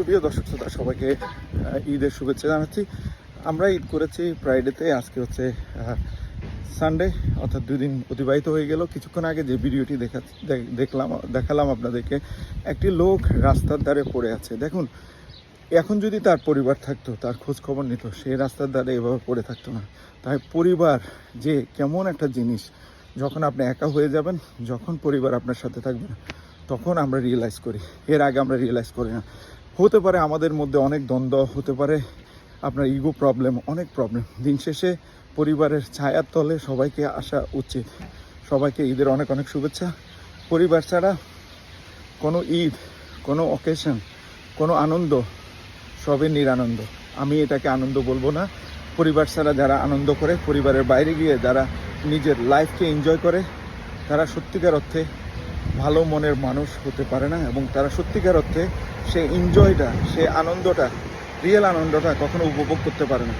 সুপ্রিয় দর্শক শ্রোতা, সবাইকে ঈদের শুভেচ্ছা জানাচ্ছি। আমরা ঈদ করেছি ফ্রাইডেতে আজকে হচ্ছে সানডে অর্থাৎ দুই দিন অতিবাহিত হয়ে গেল। কিছুক্ষণ আগে যে ভিডিওটি দেখা দেখলাম, দেখালাম আপনাদেরকে, একটি লোক রাস্তার ধারে পড়ে আছে। দেখুন, এখন যদি তার পরিবার থাকতো, তার খোঁজ খবর নিত, সে রাস্তার ধারে এভাবে পড়ে থাকতো না। তাই পরিবার যে কেমন একটা জিনিস, যখন আপনি একা হয়ে যাবেন, যখন পরিবার আপনার সাথে থাকবে তখন আমরা রিয়েলাইজ করি। এর আগে আমরা রিয়েলাইজ করি না। হতে পারে, আমাদের মধ্যে অনেক দ্বন্দ্ব হতে পারে, আপনার ইগো প্রবলেম অনেক প্রবলেম দিন শেষে পরিবারের ছায়ার তলে সবাইকে আসা উচিত। সবাইকে ঈদের অনেক অনেক শুভেচ্ছা। পরিবার ছাড়া কোনো ঈদ, কোনো অকেশন কোনো আনন্দ সবই নিরানন্দ। আমি এটাকে আনন্দ বলব না। পরিবার ছাড়া যারা আনন্দ করে, পরিবারের বাইরে গিয়ে যারা নিজের লাইফকে এনজয় করে, তারা সত্যিকার অর্থে ভালো মনের মানুষ হতে পারে না এবং তারা সত্যিকার অর্থে সে এনজয়টা সে আনন্দটা রিয়েল আনন্দটা কখনো উপভোগ করতে পারে না।